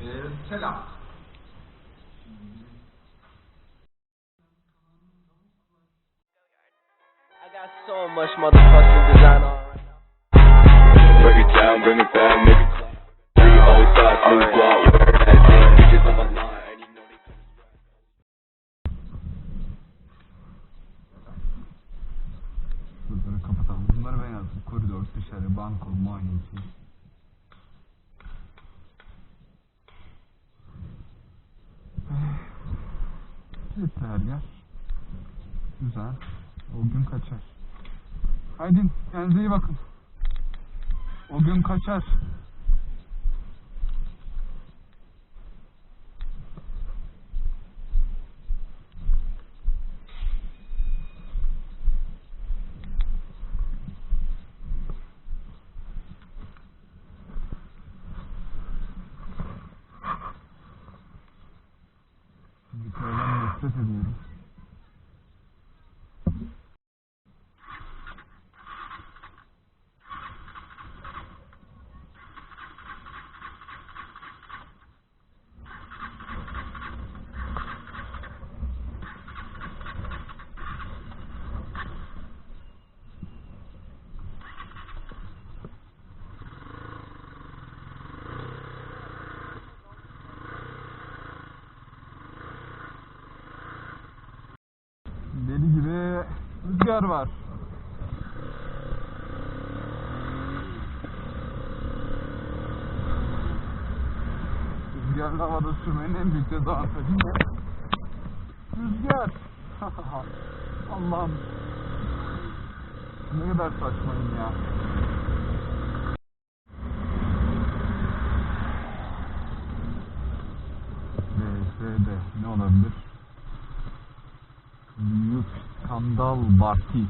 Ee, selam. I got so much motherfucking design on right now. Break it down, bring it back, make it clap. Three old thoughts, new squad, word that damn bitches on my line, and you know they Bunları kapatalım. Bunları ben yazdım. Koridor, dışarı, banko, muayeneci. Yeter yer. Güzel. O gün kaçar. Haydi kendinize iyi bakın. O gün kaçar. superman rüzgar var. Rüzgarlı havada sürmenin en büyük dezavantajı ne? Rüzgar. Allah'ım. Ne kadar saçmayım ya. VS'de ne olabilir? Büyük skandal Barti.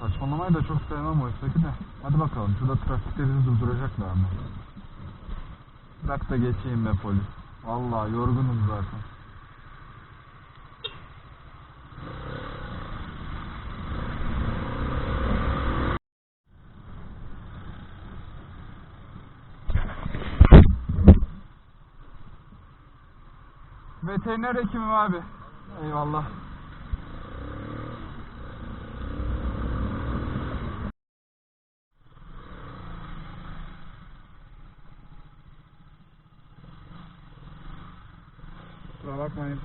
Saçmalamayı da çok sevmem oysa ki de. Hadi bakalım şurada trafikte bizi durduracaklar mı? Bırak da geçeyim be polis. Vallahi yorgunum zaten. Veteriner hekimim abi. Eyvallah. Kusura bakmayın.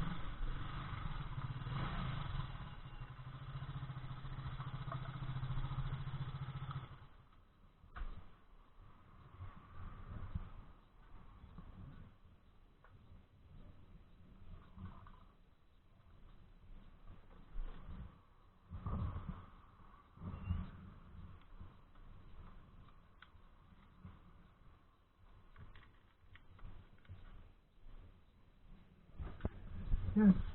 Yes.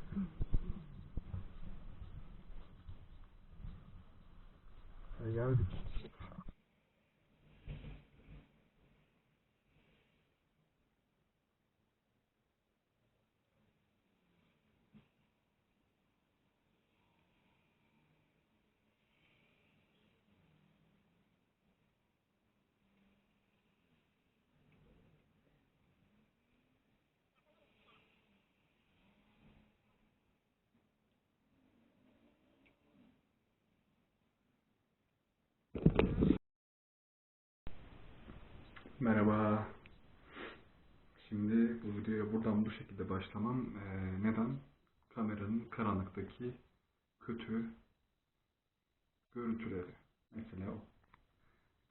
Merhaba. Şimdi bu videoya buradan bu şekilde başlamam. Ee, neden? Kameranın karanlıktaki kötü görüntüleri. Mesela o.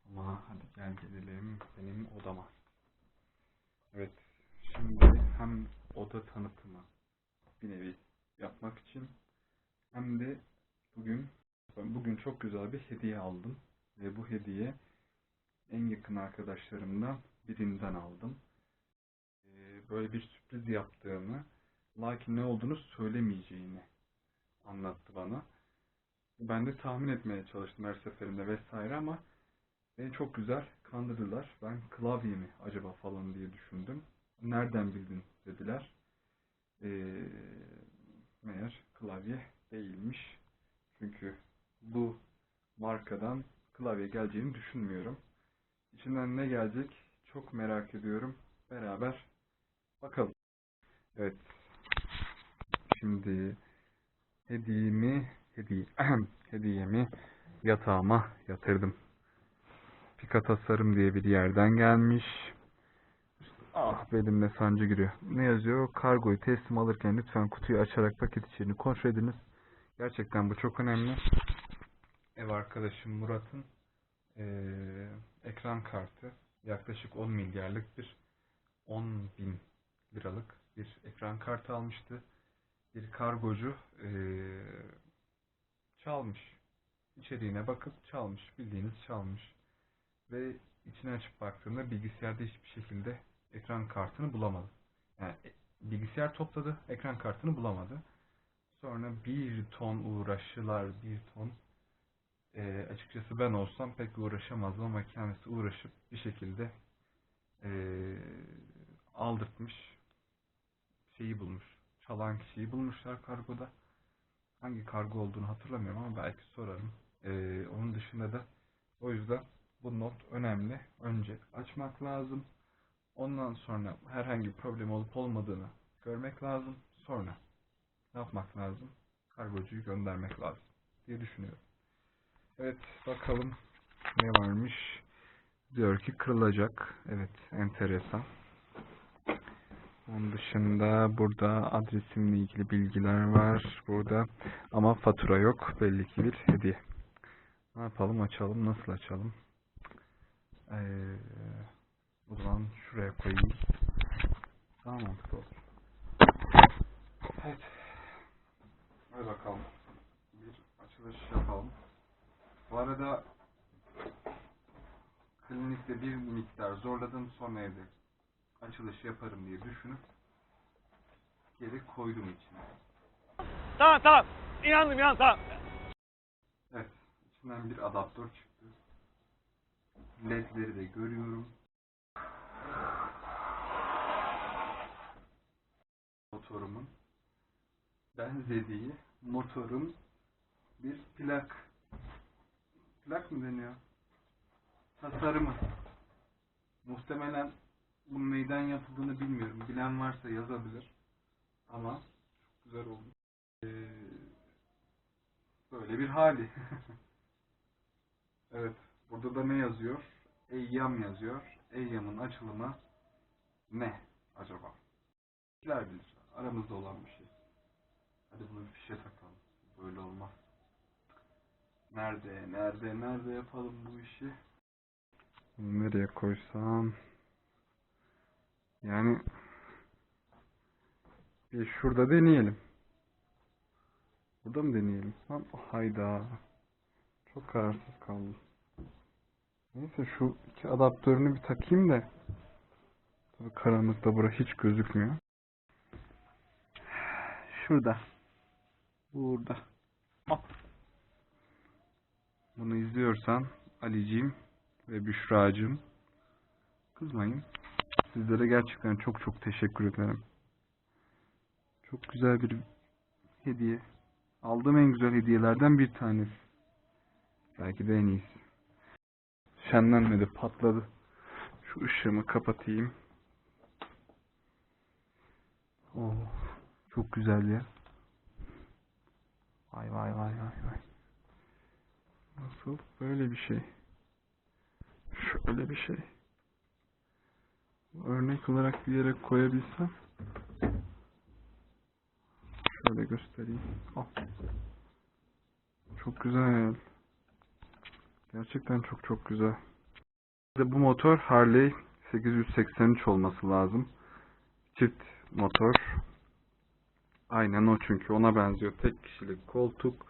Ama hadi gel gelelim benim odama. Evet. Şimdi hem oda tanıtımı bir nevi yapmak için hem de bugün bugün çok güzel bir hediye aldım ve bu hediye en yakın arkadaşlarımdan birinden aldım. Ee, böyle bir sürpriz yaptığını, lakin ne olduğunu söylemeyeceğini anlattı bana. Ben de tahmin etmeye çalıştım her seferinde vesaire ama beni çok güzel kandırdılar. Ben klavye mi acaba falan diye düşündüm. Nereden bildin dediler. Ee, meğer klavye değilmiş. Çünkü bu markadan klavye geleceğini düşünmüyorum. İçinden ne gelecek çok merak ediyorum. Beraber bakalım. Evet. Şimdi hediyemi, hediye, hediyemi yatağıma yatırdım. Pika Tasarım diye bir yerden gelmiş. Ah belimle sancı giriyor. Ne yazıyor? Kargoyu teslim alırken lütfen kutuyu açarak paket içeriğini kontrol ediniz. Gerçekten bu çok önemli. Ev arkadaşım Murat'ın eee, ekran kartı yaklaşık 10 milyarlık bir 10 bin liralık bir ekran kartı almıştı. Bir kargocu eee, çalmış. İçeriğine bakıp çalmış. Bildiğiniz çalmış. Ve içine açıp baktığımda bilgisayarda hiçbir şekilde ekran kartını bulamadı. Yani e, bilgisayar topladı, ekran kartını bulamadı. Sonra bir ton uğraşılar, bir ton. Ee, açıkçası ben olsam pek uğraşamazdım ama kendisi uğraşıp bir şekilde ee, aldırtmış. Şeyi bulmuş. Çalan kişiyi bulmuşlar kargoda. Hangi kargo olduğunu hatırlamıyorum ama belki sorarım. Ee, onun dışında da o yüzden bu not önemli. Önce açmak lazım. Ondan sonra herhangi bir problem olup olmadığını görmek lazım. Sonra ne yapmak lazım? Kargocuyu göndermek lazım diye düşünüyorum. Evet bakalım ne varmış. Diyor ki kırılacak. Evet enteresan. Onun dışında burada adresimle ilgili bilgiler var. Burada ama fatura yok. Belli ki bir hediye. Ne yapalım açalım. Nasıl açalım? Ee, o zaman şuraya koyayım. Daha mantıklı olur. Evet. Hadi bakalım. Bir açılış yapalım. Bu arada klinikte bir miktar zorladım sonra evde açılış yaparım diye düşünüp geri koydum içine. Tamam tamam. İnandım inan tamam. Evet. içinden bir adaptör çıktı. LED'leri de görüyorum. Motorumun benzediği motorun bir plak. Plak mı deniyor? Tasarımı. Muhtemelen bunun neyden yapıldığını bilmiyorum. Bilen varsa yazabilir. Ama çok güzel oldu. Ee, böyle bir hali. evet. Burada da ne yazıyor? Eyyam yazıyor. Eyyam'ın açılımı ne acaba? Bizler bilir. Aramızda olan bir şey. Hadi bunu bir fişe takalım. Böyle olmaz. Nerede, nerede, nerede yapalım bu işi? Nereye koysam? Yani bir şurada deneyelim. Burada mı deneyelim? Lan hayda. Çok kararsız kaldım. Neyse şu iki adaptörünü bir takayım da. Tabii karanlıkta bura hiç gözükmüyor. Şurada. Burada. Hop. Bunu izliyorsan Alicim ve Büşra'cığım kızmayın. Sizlere gerçekten çok çok teşekkür ederim. Çok güzel bir hediye. Aldığım en güzel hediyelerden bir tanesi. Belki de en iyisi. Şenlenmedi, patladı. Şu ışığımı kapatayım. Oh, çok güzel ya. Vay vay vay vay vay. Nasıl? Böyle bir şey. Şöyle bir şey. Örnek olarak bir yere koyabilsem. Şöyle göstereyim. Al. Çok güzel. Gerçekten çok çok güzel. Bu motor Harley 883 olması lazım. Çift motor. Aynen o çünkü ona benziyor. Tek kişilik koltuk.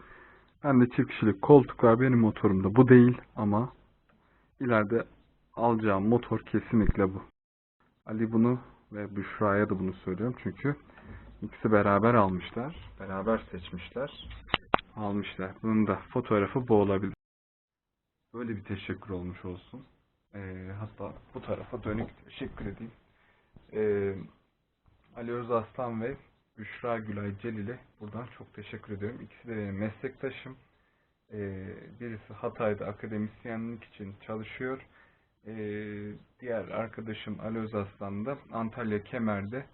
Ben de çift kişilik koltuk var benim motorumda. Bu değil ama ileride alacağım motor kesinlikle bu. Ali bunu ve Büşra'ya da bunu söylüyorum çünkü ikisi beraber almışlar. Beraber seçmişler. Almışlar. Bunun da fotoğrafı bu olabilir. Böyle bir teşekkür olmuş olsun. Ee, hatta bu tarafa dönük teşekkür edeyim. Ee, Ali Özaslan ve Büşra Gülay Celil'e buradan çok teşekkür ediyorum. İkisi de benim meslektaşım. Ee, birisi Hatay'da akademisyenlik için çalışıyor. Ee, diğer arkadaşım Ali Özaslan da Antalya Kemer'de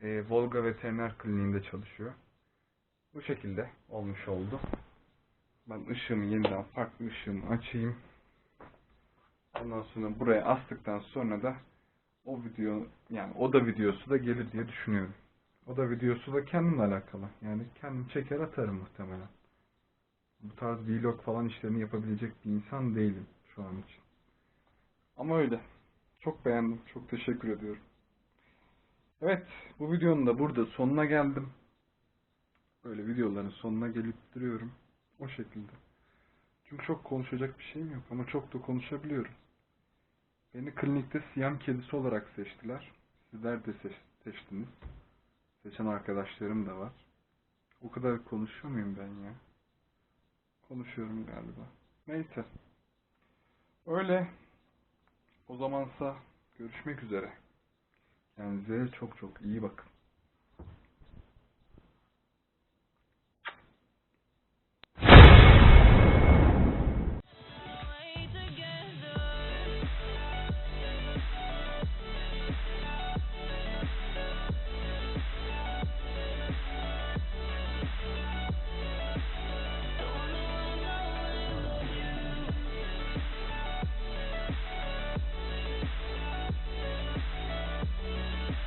e, Volga Veteriner Kliniği'nde çalışıyor. Bu şekilde olmuş oldu. Ben ışığımı yeniden farklı ışığımı açayım. Ondan sonra buraya astıktan sonra da o video yani o da videosu da gelir diye düşünüyorum. O da videosu da kendimle alakalı. Yani kendim çeker atarım muhtemelen. Bu tarz vlog falan işlerini yapabilecek bir insan değilim şu an için. Ama öyle. Çok beğendim. Çok teşekkür ediyorum. Evet, bu videonun da burada sonuna geldim. Böyle videoların sonuna gelip duruyorum. O şekilde. Çünkü çok konuşacak bir şeyim yok ama çok da konuşabiliyorum. Beni klinikte siyam kedisi olarak seçtiler. Sizler de seç- seçtiniz. Seçen arkadaşlarım da var. O kadar konuşuyor muyum ben ya? Konuşuyorum galiba. Neyse. Öyle. O zamansa görüşmek üzere. Kendinize çok çok iyi bakın.